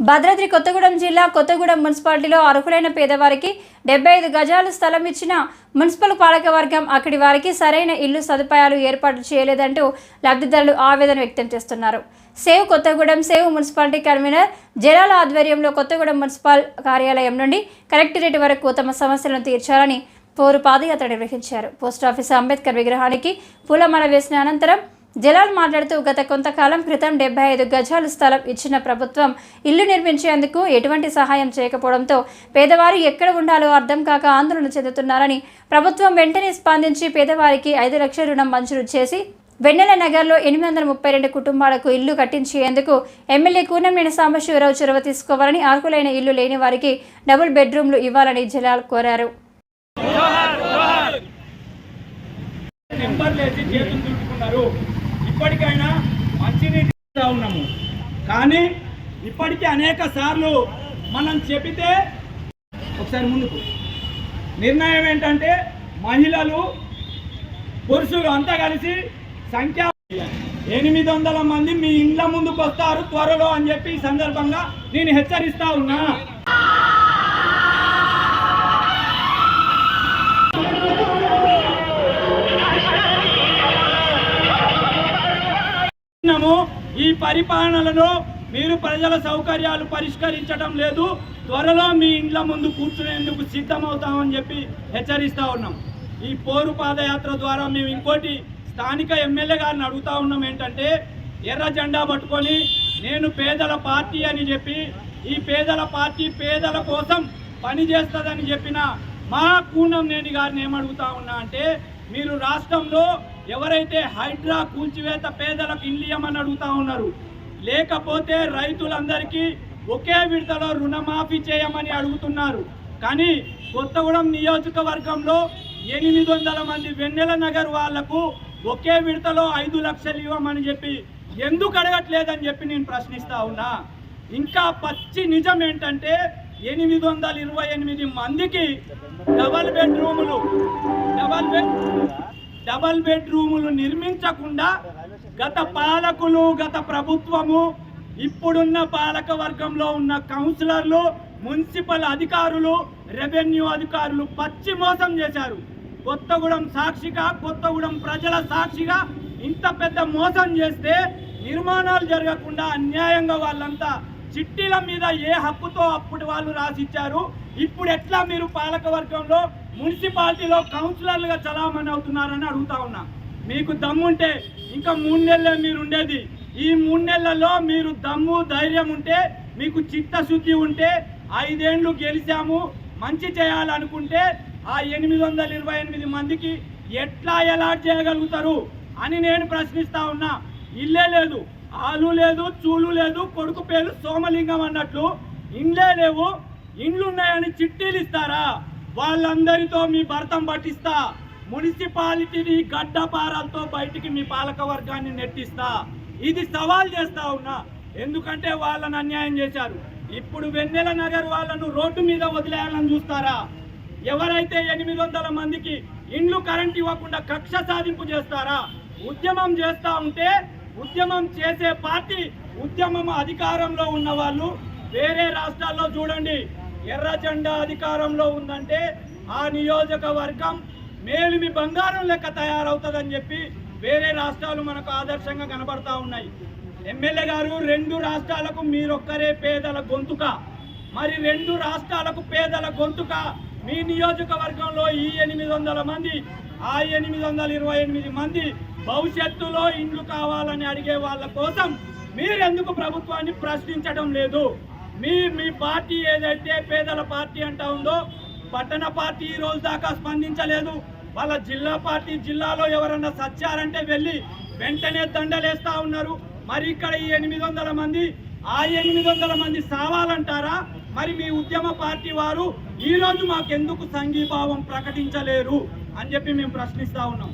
భద్రాద్రి కొత్తగూడెం జిల్లా కొత్తగూడెం మున్సిపాలిటీలో అర్హులైన పేదవారికి డెబ్బై ఐదు గజాలు స్థలం ఇచ్చిన మున్సిపల్ పాలకవర్గం అక్కడి వారికి సరైన ఇల్లు సదుపాయాలు ఏర్పాటు చేయలేదంటూ లబ్ధిదారులు ఆవేదన వ్యక్తం చేస్తున్నారు. Save Kothagudem save municipality convener జలాల ఆధ్వర్యంలో కొత్తగూడెం మున్సిపల్ కార్యాలయం నుండి కలెక్టరేట్ వరకు తమ సమస్యలను తీర్చాలని పోరు పాదయాత్ర నిర్వహించారు. పోస్టాఫీస్ అంబేద్కర్ విగ్రహానికి పూలమాల వేసిన అనంతరం జలాల్ మాట్లాడుతూ గత కొంతకాలం క్రితం డెబ్బై ఐదు గజాలు స్థలం ఇచ్చిన ప్రభుత్వం ఇల్లు నిర్మించేందుకు ఎటువంటి సహాయం చేయకపోవడంతో పేదవారు ఎక్కడ ఉండాలో అర్థం కాక ఆందోళన చెందుతున్నారని ప్రభుత్వం వెంటనే స్పందించి పేదవారికి ఐదు లక్షల రుణం మంజూరు చేసి వెన్నెల నగర్లో ఎనిమిది వందల ముప్పై రెండు కుటుంబాలకు ఇల్లు కట్టించేందుకు ఎమ్మెల్యే కూనంనేని సాంబశివరావు చొరవ తీసుకోవాలని అర్హులైన ఇల్లు లేని వారికి డబుల్ బెడ్రూమ్లు ఇవ్వాలని జలాల్ కోరారు. నెంబర్లు చేతులు చుట్టుకున్నారు ఇప్పటికైనా మంచినీటి ఉన్నాము. కానీ ఇప్పటికీ అనేక సార్లు మనం చెబితే ఒకసారి ముందుకు. నిర్ణయం ఏంటంటే మహిళలు పురుషులు అంతా కలిసి సంఖ్య ఎనిమిది వందల మంది మీ ఇండ్ల ముందుకు వస్తారు త్వరలో అని చెప్పి ఈ సందర్భంగా నేను హెచ్చరిస్తా ఉన్నా. ఈ పరిపాలనలో మీరు ప్రజల సౌకర్యాలు పరిష్కరించడం లేదు. త్వరలో మీ ఇండ్ల ముందు కూర్చునేందుకు సిద్ధమవుతామని చెప్పి హెచ్చరిస్తూ ఉన్నాం. ఈ పోరు పాదయాత్ర ద్వారా మేము ఇంకోటి స్థానిక ఎమ్మెల్యే గారిని అడుగుతా ఉన్నాం ఏంటంటే ఎర్ర జెండా పట్టుకొని నేను పేదల పార్టీ అని చెప్పి ఈ పేదల పార్టీ పేదల కోసం పని చేస్తుందని చెప్పిన మా కూనం నేని గారిని ఏమడుగుతా ఉన్నా అంటే మీరు రాష్ట్రంలో ఎవరైతే హైడ్రా కూల్చివేత పేదలకు ఇల్లు ఇవ్వమని అడుగుతా ఉన్నారు లేకపోతే రైతులందరికీ ఒకే విడతలో రుణమాఫీ చేయమని అడుగుతున్నారు. కానీ కొత్తగూడెం నియోజకవర్గంలో ఎనిమిది వందల మంది వెన్నెల నగర్ వాళ్ళకు ఒకే విడతలో ఐదు లక్షలు ఇవ్వమని చెప్పి ఎందుకు అడగట్లేదని చెప్పి నేను ప్రశ్నిస్తా ఉన్నా. ఇంకా పచ్చి నిజం ఏంటంటే ఎనిమిది వందల ఇరవై ఎనిమిది మందికి డబల్ బెడ్రూములు. డబల్ బెడ్ డబల్ బెడ్రూములు నిర్మించకుండా గత పాలకులు గత ప్రభుత్వము ఇప్పుడున్న పాలక వర్గంలో ఉన్న కౌన్సిలర్లు మున్సిపల్ అధికారులు రెవెన్యూ అధికారులు పచ్చి మోసం చేశారు. కొత్తగూడెం సాక్షిగా కొత్తగూడెం ప్రజల సాక్షిగా ఇంత పెద్ద మోసం చేస్తే నిర్మాణాలు జరగకుండా అన్యాయంగా వాళ్ళంతా చిట్టీల మీద ఏ హక్కుతో అప్పుడు వాళ్ళు రాసిచ్చారు? ఇప్పుడు ఎట్లా మీరు పాలక వర్గంలో మున్సిపాలిటీలో కౌన్సిలర్లుగా చలామణి అవుతున్నారని అడుగుతా ఉన్నా. మీకు దమ్ముంటే ఇంకా మూడు నెలలే మీరు ఉండేది ఈ మూడు నెలలలో మీరు దమ్ము ధైర్యం ఉంటే మీకు చిత్తశుద్ధి ఉంటే ఐదేండ్లు గెలిచాము మంచి చేయాలనుకుంటే ఆ ఎనిమిది వందల ఇరవై ఎనిమిది మందికి ఎట్లా ఎలాట్ చేయగలుగుతారు అని నేను ప్రశ్నిస్తా ఉన్నా. ఇల్లే లేదు ఆలు లేదు చూలు లేదు కొడుకు పేరు సోమలింగం అన్నట్లు ఇండ్లే లేవు. ఇండ్లున్నాయని చిట్టీలు ఇస్తారా? వాళ్ళందరితో మీ భర్తం పట్టిస్తా. మున్సిపాలిటీని గడ్డపారాలతో బయటికి మీ పాలక వర్గాన్ని నెట్టిస్తా. ఇది సవాల్ చేస్తా ఉన్నా. ఎందుకంటే వాళ్ళని అన్యాయం చేశారు. ఇప్పుడు వెన్నెల నగర్ వాళ్ళను రోడ్డు మీద వదిలేయాలని చూస్తారా? ఎవరైతే ఎనిమిది వందల మందికి ఇండ్లు కరెంట్ ఇవ్వకుండా కక్ష సాధింపు చేస్తారా? ఉద్యమం చేస్తా ఉంటే ఉద్యమం చేసే పార్టీ ఉద్యమం అధికారంలో ఉన్న వాళ్ళు వేరే రాష్ట్రాల్లో చూడండి. ఎర్ర జెండా అధికారంలో ఉందంటే ఆ నియోజకవర్గం మేలిమి బంగారం లెక్క తయారవుతుందని చెప్పి వేరే రాష్ట్రాలు మనకు ఆదర్శంగా కనబడతా ఉన్నాయి. ఎమ్మెల్యే గారు రెండు రాష్ట్రాలకు మీరొక్కరే పేదల గొంతుక. మరి రెండు రాష్ట్రాలకు పేదల గొంతుక మీ నియోజకవర్గంలో ఈ ఎనిమిది వందల మంది ఆ ఎనిమిది వందల ఇరవై ఎనిమిది మంది భవిష్యత్తులో ఇండ్లు కావాలని అడిగే వాళ్ళ కోసం మీరెందుకు ప్రభుత్వాన్ని ప్రశ్నించడం లేదు? మీ మీ పార్టీ ఏదైతే పేదల పార్టీ అంటా ఉందో పట్టణ పార్టీ ఈ రోజు దాకా స్పందించలేదు. వాళ్ళ జిల్లా పార్టీ జిల్లాలో ఎవరన్నా సచ్చారంటే వెళ్ళి వెంటనే దండలేస్తా ఉన్నారు. మరి ఇక్కడ ఈ ఎనిమిది వందల మంది ఆ ఎనిమిది వందల మంది సావాలంటారా? మరి మీ ఉద్యమ పార్టీ వారు ఈరోజు మాకెందుకు సంఘీభావం ప్రకటించలేరు? అని చెప్పి మేము ప్రశ్నిస్తా ఉన్నాం.